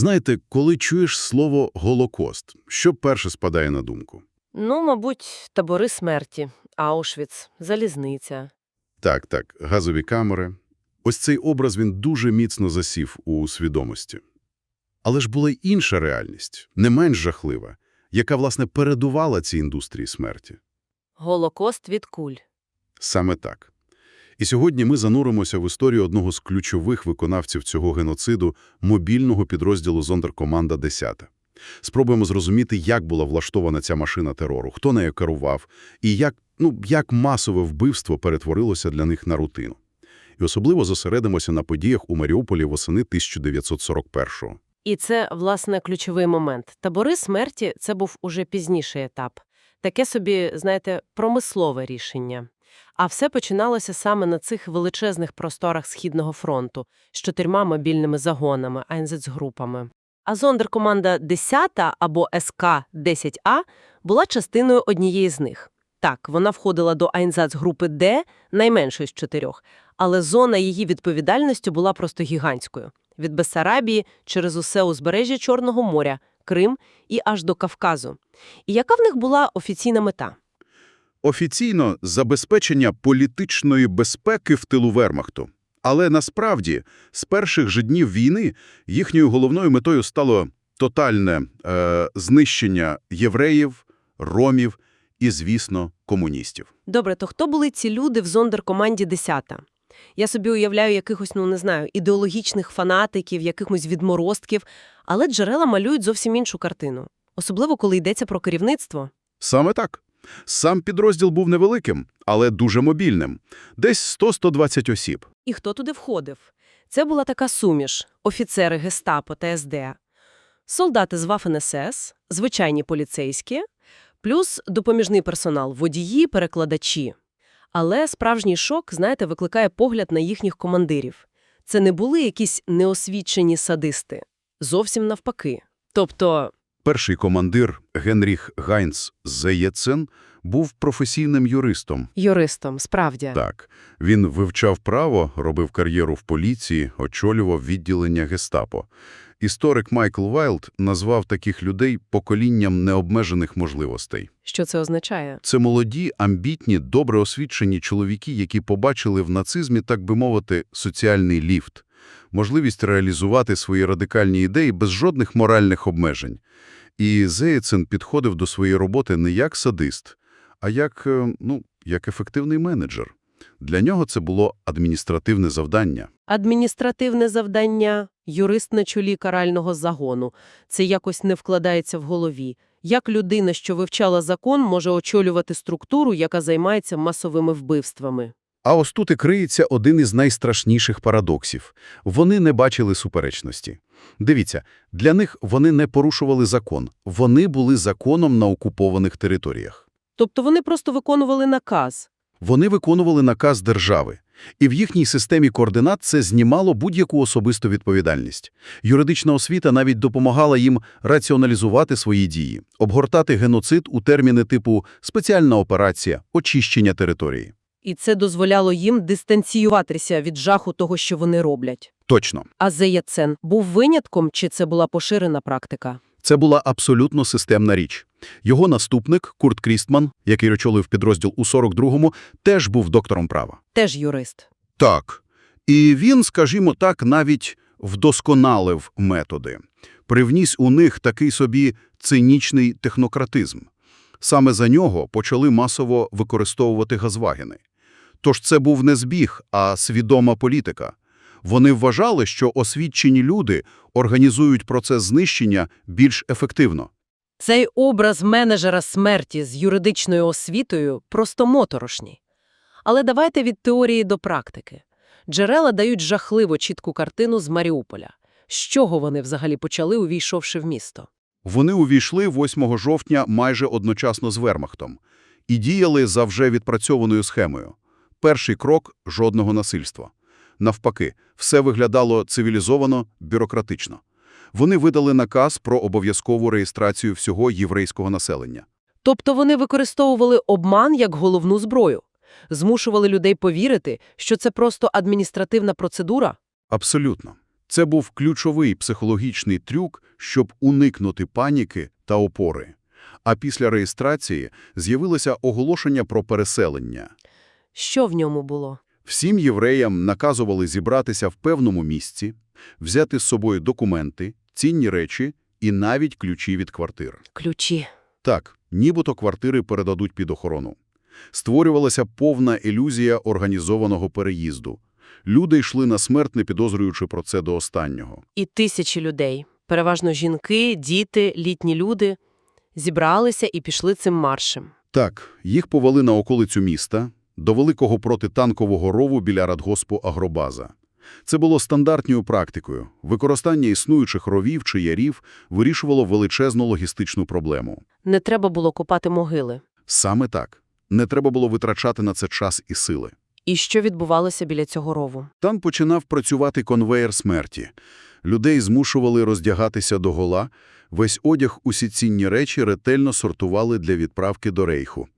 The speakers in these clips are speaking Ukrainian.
Знаєте, коли чуєш слово «Голокост», що перше спадає на думку? Ну, мабуть, табори смерті, Аушвіц, залізниця. Так, так, газові камери. Ось цей образ він дуже міцно засів у свідомості. Але ж була й інша реальність, не менш жахлива, яка, власне, передувала цій індустрії смерті. Голокост від куль. Саме так. І сьогодні ми зануримося в історію одного з ключових виконавців цього геноциду – мобільного підрозділу Зондеркоманда 10. Спробуємо зрозуміти, як була влаштована ця машина терору, хто нею керував, і як, ну, як масове вбивство перетворилося для них на рутину. І особливо зосередимося на подіях у Маріуполі восени 1941-го. І це, власне, ключовий момент. Табори смерті – це був уже пізніший етап. Таке собі, знаєте, промислове рішення. А все починалося саме на цих величезних просторах Східного фронту з чотирма мобільними загонами, АНЗ-групами. А зондеркоманда 10 або СК-10А була частиною однієї з них. Так, вона входила до АНЗ-групи Д, найменшої з чотирьох, але зона її відповідальності була просто гігантською. Від Бессарабії через усе узбережжя Чорного моря, Крим і аж до Кавказу. І яка в них була офіційна мета? Офіційно забезпечення політичної безпеки в тилу Вермахту. Але насправді, з перших же днів війни їхньою головною метою стало тотальне е, знищення євреїв, ромів і, звісно, комуністів. Добре, то хто були ці люди в зондеркоманді 10? Я собі уявляю якихось, ну не знаю, ідеологічних фанатиків, якихось відморозків, але джерела малюють зовсім іншу картину. Особливо, коли йдеться про керівництво. Саме так. Сам підрозділ був невеликим, але дуже мобільним. Десь 100-120 осіб. І хто туди входив? Це була така суміш – офіцери гестапо та СД, солдати з Waffen-СС, звичайні поліцейські, плюс допоміжний персонал – водії, перекладачі. Але справжній шок, знаєте, викликає погляд на їхніх командирів. Це не були якісь неосвічені садисти. Зовсім навпаки. Тобто, Перший командир Генріх Гайнц Зеєцен був професійним юристом. юристом, справді. Так, він вивчав право, робив кар'єру в поліції, очолював відділення гестапо. Історик Майкл Вайлд назвав таких людей поколінням необмежених можливостей. Що це означає? Це молоді, амбітні, добре освічені чоловіки, які побачили в нацизмі, так би мовити, соціальний ліфт, можливість реалізувати свої радикальні ідеї без жодних моральних обмежень. І Зеєцен підходив до своєї роботи не як садист, а як, е, ну, як ефективний менеджер. Для нього це було адміністративне завдання. Адміністративне завдання, юрист на чолі карального загону. Це якось не вкладається в голові. Як людина, що вивчала закон, може очолювати структуру, яка займається масовими вбивствами? А ось тут і криється один із найстрашніших парадоксів. Вони не бачили суперечності. Дивіться, для них вони не порушували закон. Вони були законом на окупованих територіях. Тобто вони просто виконували наказ. Вони виконували наказ держави. І в їхній системі координат це знімало будь-яку особисту відповідальність. Юридична освіта навіть допомагала їм раціоналізувати свої дії, обгортати геноцид у терміни типу «спеціальна операція», «очищення території». І це дозволяло їм дистанціюватися від жаху того, що вони роблять. Точно. А Зеяцен був винятком, чи це була поширена практика? Це була абсолютно системна річ. Його наступник, Курт Крістман, який очолив підрозділ у 42-му, теж був доктором права. Теж юрист. Так. І він, скажімо так, навіть вдосконалив методи. Привніс у них такий собі цинічний технократизм. Саме за нього почали масово використовувати газвагени. Тож це був не збіг, а свідома політика. Вони вважали, що освічені люди організують процес знищення більш ефективно. Цей образ менеджера смерті з юридичною освітою просто моторошній. Але давайте від теорії до практики. Джерела дають жахливо чітку картину з Маріуполя. З чого вони взагалі почали, увійшовши в місто? Вони увійшли 8 жовтня майже одночасно з Вермахтом і діяли за вже відпрацьованою схемою. Перший крок – жодного насильства. Навпаки, все виглядало цивілізовано, бюрократично. Вони видали наказ про обов'язкову реєстрацію всього єврейського населення. Тобто вони використовували обман як головну зброю, змушували людей повірити, що це просто адміністративна процедура? Абсолютно. Це був ключовий психологічний трюк, щоб уникнути паніки та опори. А після реєстрації з'явилося оголошення про переселення. Що в ньому було? Всім євреям наказували зібратися в певному місці, взяти з собою документи, цінні речі і навіть ключі від квартир. Ключі. Так, нібито квартири передадуть під охорону. Створювалася повна ілюзія організованого переїзду. Люди йшли на смерть, не підозрюючи про це до останнього. І тисячі людей, переважно жінки, діти, літні люди, зібралися і пішли цим маршем. Так, їх повели на околицю міста, до великого протитанкового рову біля радгоспу Агробаза. Це було стандартною практикою. Використання існуючих ровів чи ярів вирішувало величезну логістичну проблему. Не треба було копати могили. Саме так. Не треба було витрачати на це час і сили. І що відбувалося біля цього рову? Там починав працювати конвеєр смерті. Людей змушували роздягатися догола, весь одяг, усі цінні речі ретельно сортували для відправки до рейху.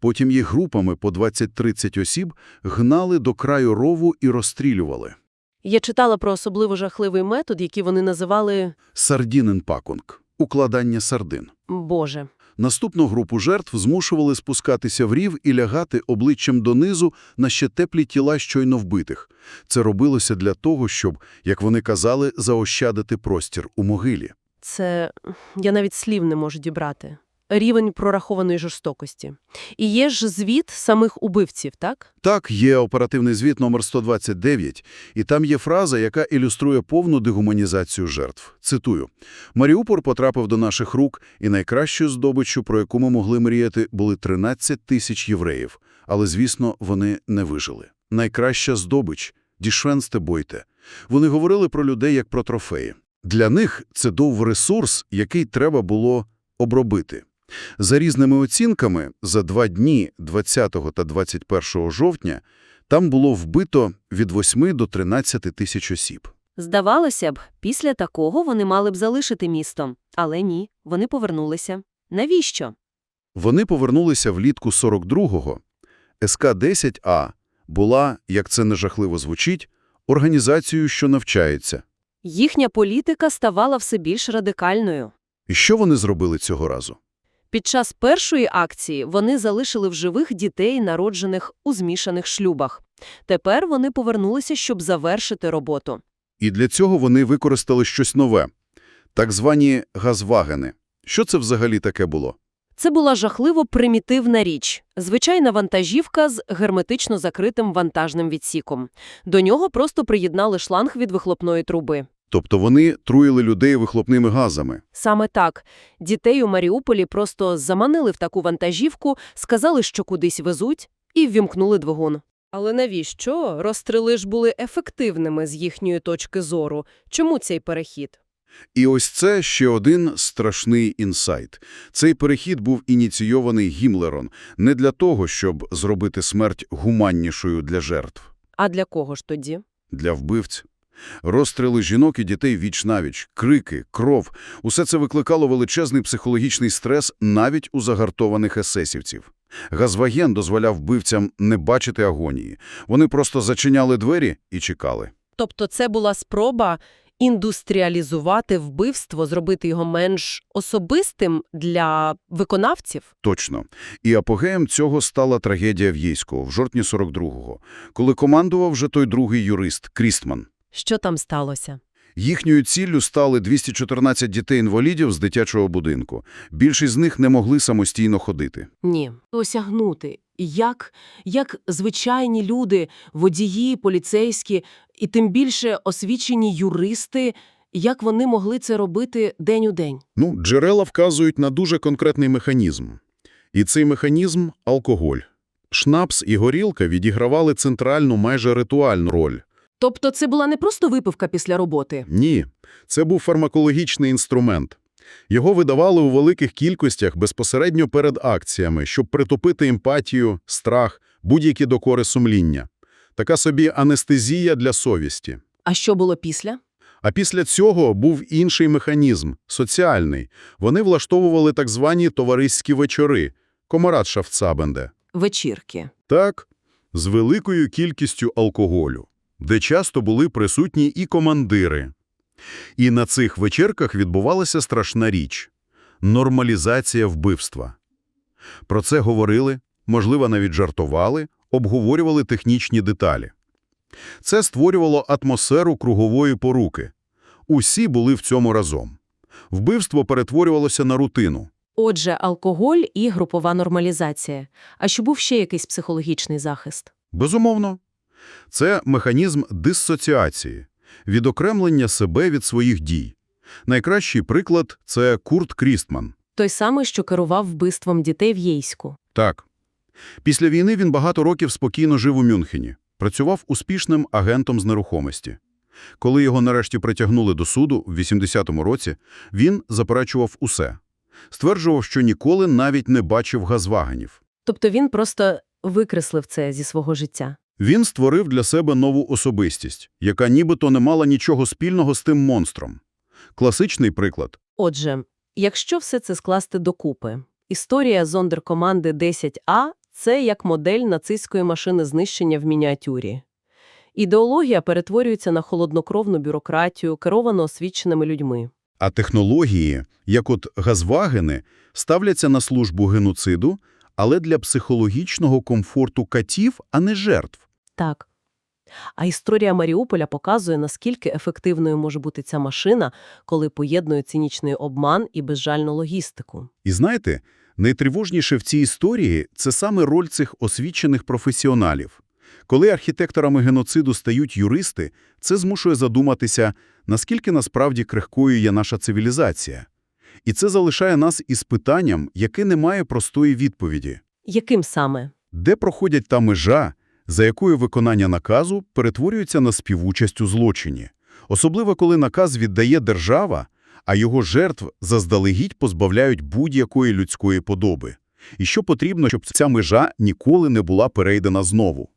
Потім їх групами по 20-30 осіб гнали до краю рову і розстрілювали. Я читала про особливо жахливий метод, який вони називали Сардіненпакунг – укладання сардин. «Боже». Наступну групу жертв змушували спускатися в рів і лягати обличчям донизу на ще теплі тіла щойно вбитих. Це робилося для того, щоб, як вони казали, заощадити простір у могилі. Це я навіть слів не можу дібрати. Рівень прорахованої жорстокості. І є ж звіт самих убивців, так? Так, є оперативний звіт номер 129, і там є фраза, яка ілюструє повну дегуманізацію жертв. Цитую. «Маріуполь потрапив до наших рук, і найкращою здобиччю, про яку ми могли мріяти, були 13 тисяч євреїв. Але, звісно, вони не вижили. Найкраща здобич – дішвенсте бойте. Вони говорили про людей як про трофеї. Для них це був ресурс, який треба було обробити. За різними оцінками, за два дні 20 та 21 жовтня там було вбито від 8 до 13 тисяч осіб. Здавалося б, після такого вони мали б залишити місто. Але ні, вони повернулися. Навіщо? Вони повернулися влітку 42-го. СК-10А була, як це не жахливо звучить, організацією, що навчається. Їхня політика ставала все більш радикальною. І що вони зробили цього разу? Під час першої акції вони залишили в живих дітей, народжених у змішаних шлюбах. Тепер вони повернулися, щоб завершити роботу. І для цього вони використали щось нове – так звані газвагени. Що це взагалі таке було? Це була жахливо примітивна річ. Звичайна вантажівка з герметично закритим вантажним відсіком. До нього просто приєднали шланг від вихлопної труби. Тобто вони труїли людей вихлопними газами. Саме так. Дітей у Маріуполі просто заманили в таку вантажівку, сказали, що кудись везуть, і ввімкнули двигун. Але навіщо? Розстріли ж були ефективними з їхньої точки зору. Чому цей перехід? І ось це ще один страшний інсайт. Цей перехід був ініційований Гімлером не для того, щоб зробити смерть гуманнішою для жертв, А для кого ж тоді? для вбивць. Розстріли жінок і дітей віч-навіч, крики, кров – усе це викликало величезний психологічний стрес навіть у загартованих есесівців. Газваген дозволяв вбивцям не бачити агонії. Вони просто зачиняли двері і чекали. Тобто це була спроба індустріалізувати вбивство, зробити його менш особистим для виконавців? Точно. І апогеєм цього стала трагедія в Єйську в жовтні 42-го, коли командував вже той другий юрист Крістман. Що там сталося? Їхньою ціллю стали 214 дітей-інвалідів з дитячого будинку. Більшість з них не могли самостійно ходити. Ні. Осягнути. Як, як звичайні люди, водії, поліцейські, і тим більше освічені юристи, як вони могли це робити день у день? Ну, джерела вказують на дуже конкретний механізм. І цей механізм – алкоголь. Шнапс і горілка відігравали центральну, майже ритуальну роль. Тобто це була не просто випивка після роботи? Ні, це був фармакологічний інструмент. Його видавали у великих кількостях безпосередньо перед акціями, щоб притупити емпатію, страх, будь-які докори сумління. Така собі анестезія для совісті. А що було після? А після цього був інший механізм – соціальний. Вони влаштовували так звані товариські вечори – комарадшафтсабенде. Вечірки. Так, з великою кількістю алкоголю, де часто були присутні і командири, І на цих вечірках відбувалася страшна річ – нормалізація вбивства. Про це говорили, можливо, навіть жартували, обговорювали технічні деталі. Це створювало атмосферу кругової поруки. Усі були в цьому разом. Вбивство перетворювалося на рутину. Отже, алкоголь і групова нормалізація. А що був ще якийсь психологічний захист? Безумовно. Це механізм диссоціації, відокремлення себе від своїх дій. Найкращий приклад – це Курт Крістман. Той самий, що керував вбивством дітей в Єйську. Так. Після війни він багато років спокійно жив у Мюнхені, працював успішним агентом з нерухомості. Коли його нарешті притягнули до суду в 80-му році, він заперечував усе. Стверджував, що ніколи навіть не бачив газвагенів. Тобто він просто викреслив це зі свого життя. Він створив для себе нову особистість, яка нібито не мала нічого спільного з тим монстром. Класичний приклад. Отже, якщо все це скласти докупи, історія зондеркоманди 10А – це як модель нацистської машини знищення в мініатюрі. Ідеологія перетворюється на холоднокровну бюрократію, керовану освіченими людьми. А технології, як от газвагени, ставляться на службу геноциду, але для психологічного комфорту катів, а не жертв. Так. А історія Маріуполя показує, наскільки ефективною може бути ця машина, коли поєднує цинічний обман і безжальну логістику. І знаєте, найтривожніше в цій історії – це саме роль цих освічених професіоналів. Коли архітекторами геноциду стають юристи, це змушує задуматися, наскільки насправді крихкою є наша цивілізація. І це залишає нас із питанням, яке не має простої відповіді. Яким саме? Де проходять та межа, за якою виконання наказу перетворюється на співучасть у злочині? Особливо, коли наказ віддає держава, а його жертв заздалегідь позбавляють будь-якої людської подоби. І що потрібно, щоб ця межа ніколи не була перейдена знову?